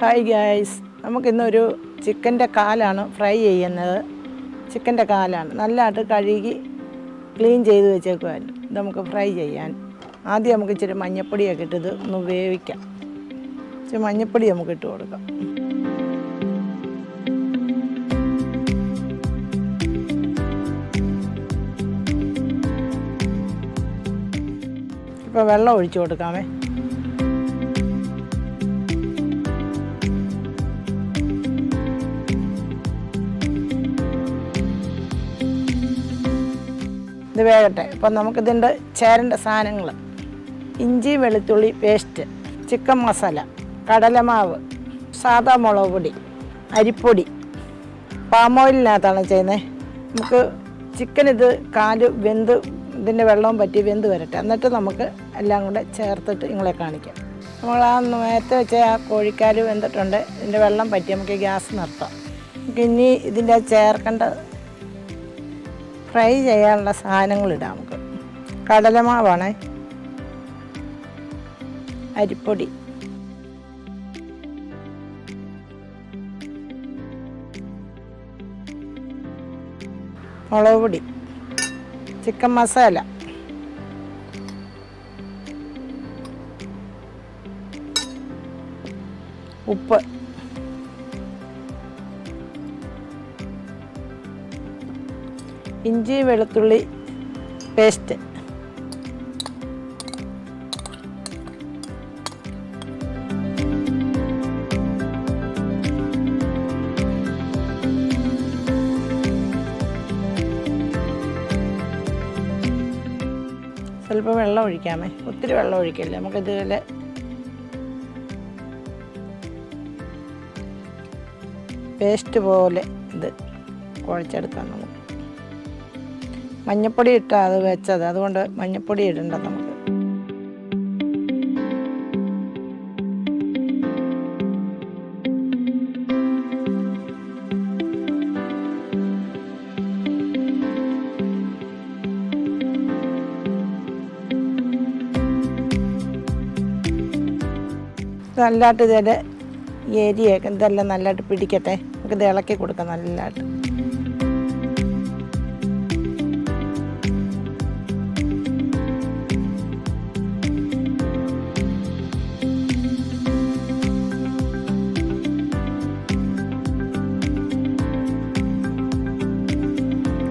Hi guys നമുക്കിന്നൊരു ചിക്കന്റെ കാലാണ് ഫ്രൈ ചെയ്യുന്നത്. ചിക്കന്റെ കാലാണ്. നല്ലതായിട്ട് കഴുകി ക്ലീൻ ചെയ്ത് വെച്ചേക്കുവാൻ ഇത് നമുക്ക് ഫ്രൈ ചെയ്യാൻ. ആദ്യം നമുക്ക് ഇച്ചിരി മഞ്ഞപ്പൊടിയൊക്കെ ഇട്ടത് ഒന്ന് വേവിക്കാം. ഇച്ചിരി മഞ്ഞപ്പൊടി നമുക്ക് ഇട്ട് കൊടുക്കാം. ഇപ്പോൾ വെള്ളം ഒഴിച്ചു കൊടുക്കാമേ. ഇത് വേകട്ടെ. അപ്പം നമുക്കിതിന്റെ ചേരേണ്ട സാധനങ്ങൾ. ഇഞ്ചി വെളുത്തുള്ളി പേസ്റ്റ് ചിക്കൻ മസാല കടലമാവ് സാദാ മുളക് പൊടി അരിപ്പൊടി. പാം ഓയിലിനകത്താണ് ചെയ്യുന്നത് നമുക്ക് ചിക്കൻ ഇത് കാൽ വെന്ത് ഇതിന്റെ വെള്ളവും പറ്റി വെന്ത് വരട്ടെ. എന്നിട്ട് നമുക്ക് എല്ലാം കൂടെ ചേർത്തിട്ട് നിങ്ങളെ കാണിക്കാം. നമ്മൾ ആ നേരത്തെ വെച്ച ആ കോഴിക്കാൽ വെന്തിട്ടുണ്ട്. ഇതിന്റെ വെള്ളം പറ്റി നമുക്ക് ഗ്യാസ് നിർത്താം. നമുക്ക് ഇനി ഇതിന്റെ ചേർക്കേണ്ട ഫ്രൈ ചെയ്യാനുള്ള സാധനങ്ങൾ ഇടാം നമുക്ക്. കടലമാവാണ്. അരിപ്പൊടി. മുളക് പൊടി. ചിക്കൻ മസാല. ഉപ്പ്. ഇഞ്ചി വെളുത്തുള്ളി പേസ്റ്റ്. സ്വല്പം വെള്ളം ഒഴിക്കാമേ. ഒത്തിരി വെള്ളം ഒഴിക്കില്ല? നമുക്കിതുപോലെ പേസ്റ്റ് പോലെ ഇത് കുഴച്ചെടുക്കാം നമുക്ക്. മഞ്ഞപ്പൊടി ഇട്ടാണ് അത് വെച്ചത്. അതുകൊണ്ട് മഞ്ഞപ്പൊടി ഇടണ്ട നമുക്ക്. നല്ലതായിട്ട് ഇതിന്റെ ഏരിയൊക്കെ ഇതെല്ലാം നല്ലതായിട്ട് പിടിക്കട്ടെ. നമുക്കിത് ഇളക്കി കൊടുക്കാം നല്ലതായിട്ട്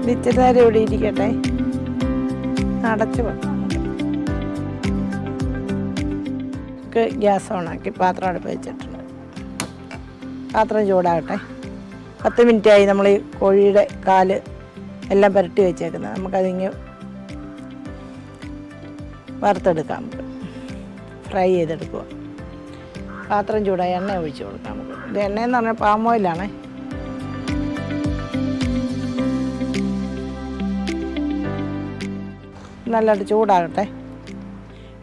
നേരം ഇവിടെ ഇരിക്കട്ടെ. അടച്ചു നമുക്ക് ഗ്യാസ് ഓണാക്കി പാത്രം അടുപ്പ് വെച്ചിട്ടുണ്ട്. പാത്രം ചൂടാകട്ടെ. പത്ത് മിനിറ്റായി നമ്മൾ ഈ കോഴിയുടെ കാൽ എല്ലാം പുരട്ടി വെച്ചേക്കുന്നത്. നമുക്കതിങ്ങ് വറുത്തെടുക്കാം നമുക്ക്. ഫ്രൈ ചെയ്തെടുക്കുക. പാത്രം ചൂടായി എണ്ണ ഒഴിച്ചു കൊടുക്കാം നമുക്ക്. ഇത് എണ്ണയെന്ന് പറഞ്ഞാൽ പാം ഓയിലാണേ നല്ലതായിട്ട് ചൂടാകട്ടെ.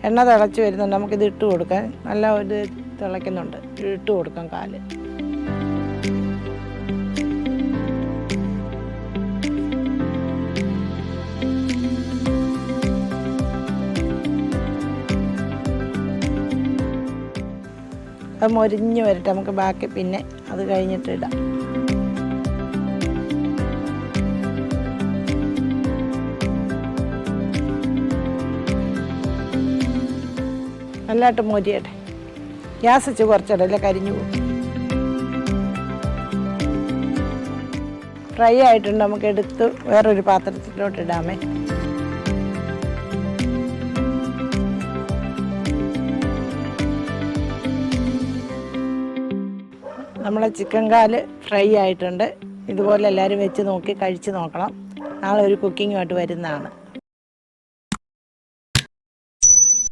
എണ്ണ തിളച്ച് വരുന്നുണ്ട്. നമുക്കിത് ഇട്ട് കൊടുക്കാൻ. നല്ല ഒരു തിളയ്ക്കുന്നുണ്ട്. ഇത് ഇട്ട് കൊടുക്കാം കാൽ. അത് മൊരിഞ്ഞ് വരട്ടെ. നമുക്ക് ബാക്കി പിന്നെ അത് കഴിഞ്ഞിട്ട് ഇടാം. നല്ലതായിട്ട് മോരിയട്ടെ. ഗ്യാസ് വെച്ച് കുറച്ചിടല്ലേ കരിഞ്ഞു പോകും ഫ്രൈ ആയിട്ടുണ്ട്. നമുക്ക് എടുത്ത് വേറൊരു പാത്രത്തിലോട്ട് ഇടാമേ. നമ്മളെ ചിക്കൻ കാൽ ഫ്രൈ ആയിട്ടുണ്ട്. ഇതുപോലെ എല്ലാവരും വെച്ച് നോക്കി കഴിച്ച് നോക്കണം. നാളെ ഒരു കുക്കിങ്ങുമായിട്ട് വരുന്നതാണ്.